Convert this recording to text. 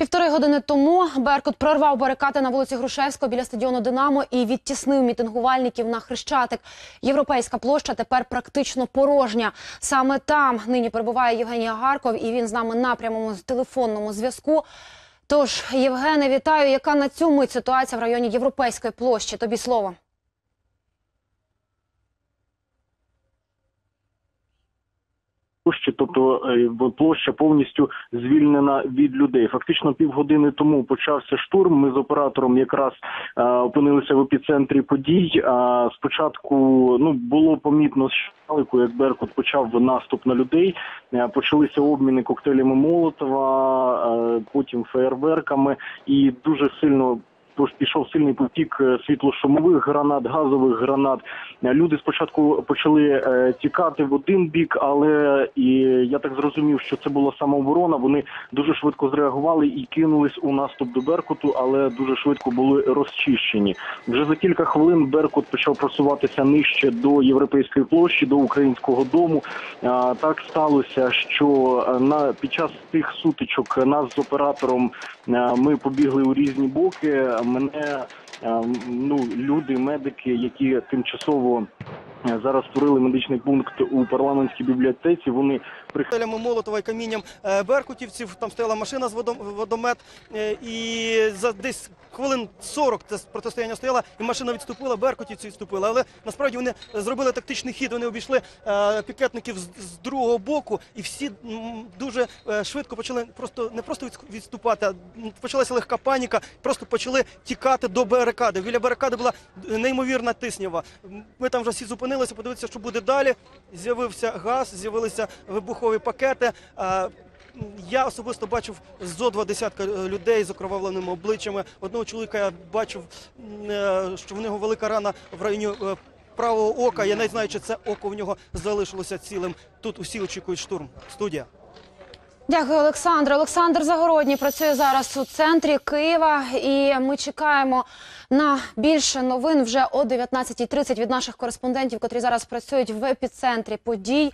Півтори години тому Беркут прорвав барикади на вулиці Грушевського біля стадіону Динамо і відтіснив мітингувальників на Хрещатик. Європейська площа тепер практично порожня. Саме там нині перебуває Євгеній Агарков, і він з нами на прямому телефонному зв'язку. Тож, Євгене, вітаю. Яка на цю мить ситуація в районі Європейської площі? Тобі слово. Площі, тобто е, площа повністю звільнена від людей. Фактично півгодини тому почався штурм. Ми з оператором якраз е, опинилися в епіцентрі подій. Спочатку ну було помітно здалеку, як Беркут почав наступ на людей. Е, Почалися обміни коктейлями Молотова, потім феєрверками, і дуже сильно. Тож пішов сильний потік е, світлошумових гранат, газових гранат. Е, Люди спочатку почали е, тікати в один бік, але і я так зрозумів, що це була самооборона. Вони дуже швидко зреагували і кинулись у наступ до Беркуту, але дуже швидко були розчищені. Вже за кілька хвилин Беркут почав просуватися нижче до європейської площі, до українського дому. Так сталося, що на під час тих сутичок нас з оператором ми побігли у різні боки. Мене е, ну люди, медики, які тимчасово е, зараз створили медичний пункт у парламентській бібліотеці. Вони коктейлями Молотова і камінням е, беркутівців. Там стояла машина з водом, водомет, е, і за десь хвилин 40 це протистояння стояло, і машина відступила, беркутівці відступили. Але насправді вони зробили тактичний хід. Вони обійшли е, пікетників з, другого боку, і всі дуже е, швидко почали просто не просто відступати, а почалася легка паніка. Просто почали тікати до барикади. Біля барикади була неймовірна тиснява. Ми там вже всі зупинилися, подивитися, що буде далі. З'явився газ, з'явилися вибухові пакети. Я особисто бачив зо два десятка е, людей з окровавленими обличчями. Одного чоловіка я бачив, е, що в нього велика рана в районі е, правого ока. Я не знаю, чи це око в нього залишилося цілим. Тут усі очікують штурм. Студія. Дякую, Олександр. Олександр Загородній працює зараз у центрі Києва, і ми чекаємо на більше новин вже о 19.30 від наших кореспондентів, котрі зараз працюють в епіцентрі подій.